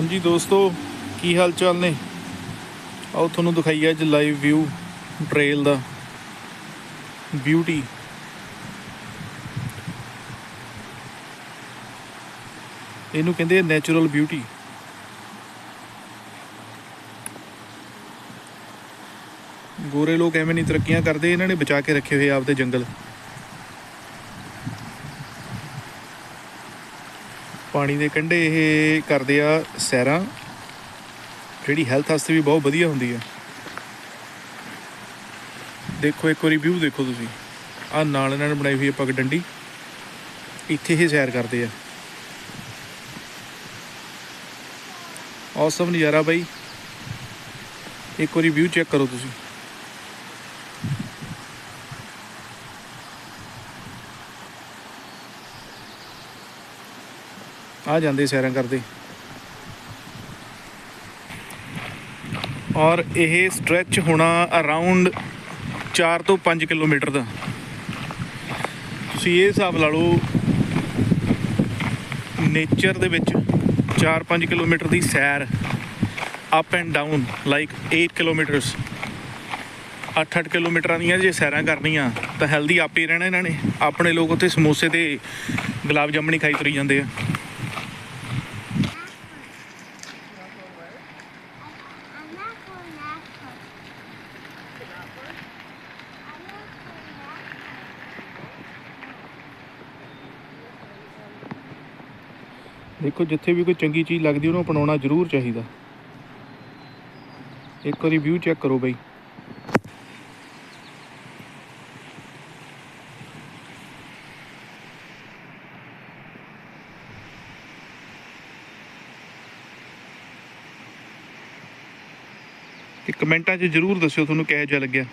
ਹਾਂਜੀ ਦੋਸਤੋ, ਕੀ ਹਾਲ ਚਾਲ ਨੇ? ਆਓ ਤੁਹਾਨੂੰ ਦਿਖਾਈਏ ਅੱਜ ਲਾਈਵ ਵਿਊ ਟ੍ਰੇਲ ਦਾ ਬਿਊਟੀ ਇਹਨੂੰ ਕਹਿੰਦੇ ਆ ਨੈਚੁਰਲ ਬਿਊਟੀ ਗੋਰੇ ਲੋਕ ਐਵੇਂ ਨਹੀਂ ਤਰੱਕੀਆਂ ਕਰਦੇ, ਇਹਨਾਂ ਨੇ ਬਚਾ ਕੇ ਰੱਖੇ ਹੋਏ ਆਪਦੇ ਜੰਗਲ। ਪਾਣੀ ਦੇ ਕੰਢੇ ਇਹ ਕਰਦੇ ਆ ਸੈਰਾਂ। ਜਿਹੜੀ ਹੈਲਥ ਵਾਸਤੇ ਵੀ ਬਹੁਤ ਵਧੀਆ ਹੁੰਦੀ ਆ। ਦੇਖੋ, ਇੱਕ ਵਾਰੀ ਵਿਊ ਦੇਖੋ ਤੁਸੀਂ। ਆ ਨਾਲ ਇਹਨਾਂ ਨੇ ਬਣਾਈ ਹੋਈ ਹੈ ਪਗ ਡੰਡੀ। ਇੱਥੇ ਹੀ ਸੈਰ ਕਰਦੇ ਆ। ਔਸਮ ਨਜ਼ਾਰਾ ਬਾਈ। ਇੱਕ ਵਾਰੀ ਵਿਊ ਚੈੱਕ ਕਰੋ ਤੁਸੀਂ। ਆ ਜਾਂਦੇ ਸੈਰਾਂ ਕਰਦੇ। ਔਰ ਇਹ ਸਟ੍ਰੈਚ ਹੋਣਾ ਅਰਾਊਂਡ 4 ਤੋਂ 5 ਕਿਲੋਮੀਟਰ ਦਾ। ਤੁਸੀਂ ਇਹ ਹਿਸਾਬ ਲਾ ਲਓ ਨੇਚਰ ਦੇ ਵਿੱਚ 4-5 ਕਿਲੋਮੀਟਰ ਦੀ ਸੈਰ up and down like 8 kilometres 8-8 ਕਿਲੋਮੀਟਰਾਂ ਦੀਆਂ ਜੇ ਸੈਰਾਂ ਕਰਨੀਆਂ, ਤਾਂ ਹੈਲਦੀ ਆਪੇ ਰਹਿਣਾ ਇਹਨਾਂ ਨੇ। ਆਪਣੇ ਲੋਕ ਉੱਥੇ ਸਮੋਸੇ ਤੇ ਗੁਲਾਬ ਜਾਮਣੀ ਖਾਈ ਤੁਰੀ ਜਾਂਦੇ ਆ। ਦੇਖੋ, ਜਿੱਥੇ ਵੀ ਕੋਈ ਚੰਗੀ ਚੀਜ਼ ਲੱਗਦੀ, ਉਹਨੂੰ ਅਪਣਾਉਣਾ ਜ਼ਰੂਰ ਚਾਹੀਦਾ। ਇੱਕ ਵਾਰੀ ਵਿਊ ਚੈੱਕ ਕਰੋ ਬਈ। ਤੇ ਕਮੈਂਟਾਂ 'ਚ ਜ਼ਰੂਰ ਦੱਸਿਓ, ਤੁਹਾਨੂੰ ਕਿਹੋ ਜਿਹਾ ਲੱਗਿਆ।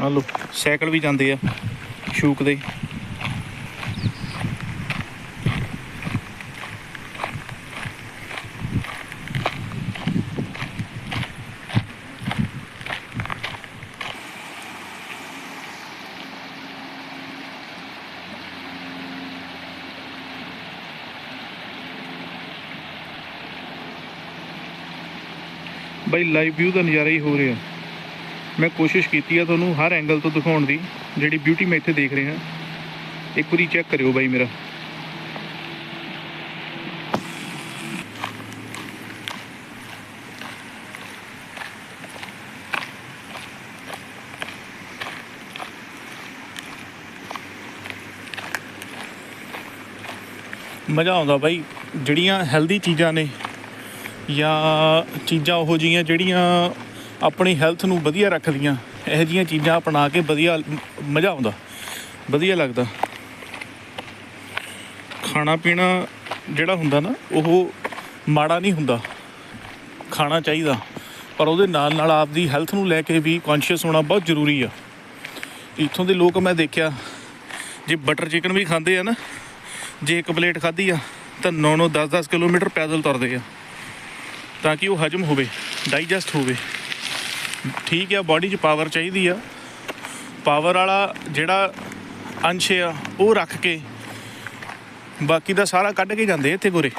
ਆ ਲੋ ਸਾਈਕਲ ਵੀ ਜਾਂਦੇ ਆ ਸ਼ੂਕ ਦੇ। ਬਈ ਲਾਈਵ ਵਿਊ ਦਾ ਨਜ਼ਾਰਾ ਹੀ ਹੋ ਰਿਹਾ। ਮੈਂ ਕੋਸ਼ਿਸ਼ ਕੀਤੀ ਆ ਤੁਹਾਨੂੰ ਹਰ ਐਂਗਲ ਤੋਂ ਦਿਖਾਉਣ ਦੀ, ਜਿਹੜੀ ਬਿਊਟੀ ਮੈਂ ਇੱਥੇ ਦੇਖ ਰਿਹਾ। ਇੱਕ ਵਾਰੀ ਚੈੱਕ ਕਰਿਓ ਬਾਈ ਮੇਰਾ। ਮਜ਼ਾ ਆਉਂਦਾ ਬਾਈ, ਜਿਹੜੀਆਂ ਹੈਲਦੀ ਚੀਜ਼ਾਂ ਨੇ ਜਾਂ ਚੀਜ਼ਾਂ ਉਹੋ ਜਿਹੀਆਂ ਜਿਹੜੀਆਂ ਆਪਣੀ ਹੈਲਥ ਨੂੰ ਵਧੀਆ ਰੱਖਦੀਆਂ, ਇਹੋ ਜਿਹੀਆਂ ਚੀਜ਼ਾਂ ਅਪਣਾ ਕੇ ਵਧੀਆ ਮਜ਼ਾ ਆਉਂਦਾ, ਵਧੀਆ ਲੱਗਦਾ। ਖਾਣਾ ਪੀਣਾ ਜਿਹੜਾ ਹੁੰਦਾ ਨਾ, ਉਹ ਮਾੜਾ ਨਹੀਂ ਹੁੰਦਾ, ਖਾਣਾ ਚਾਹੀਦਾ। ਪਰ ਉਹਦੇ ਨਾਲ ਨਾਲ ਆਪਦੀ ਹੈਲਥ ਨੂੰ ਲੈ ਕੇ ਵੀ ਕੌਨਸ਼ੀਅਸ ਹੋਣਾ ਬਹੁਤ ਜ਼ਰੂਰੀ ਆ। ਇੱਥੋਂ ਦੇ ਲੋਕ ਮੈਂ ਦੇਖਿਆ, ਜੇ ਬਟਰ ਚਿਕਨ ਵੀ ਖਾਂਦੇ ਆ ਨਾ, ਜੇ ਇੱਕ ਪਲੇਟ ਖਾਧੀ ਆ, ਤਾਂ 9-9 10-10 ਕਿਲੋਮੀਟਰ ਪੈਦਲ ਤੁਰਦੇ ਆ। ਤਾਂ ਕਿ ਉਹ ਹਜਮ ਹੋਵੇ ਡਾਈਜੈਸਟ ਹੋਵੇ। ਠੀਕ ਆ ਬਾਡੀ 'ਚ ਪਾਵਰ ਚਾਹੀਦੀ ਆ। ਪਾਵਰ ਵਾਲਾ ਜਿਹੜਾ ਅੰਸ਼ ਆ, ਉਹ ਰੱਖ ਕੇ ਬਾਕੀ ਦਾ ਸਾਰਾ ਕੱਢ ਕੇ ਜਾਂਦੇ ਇੱਥੇ ਗੋਰੇ।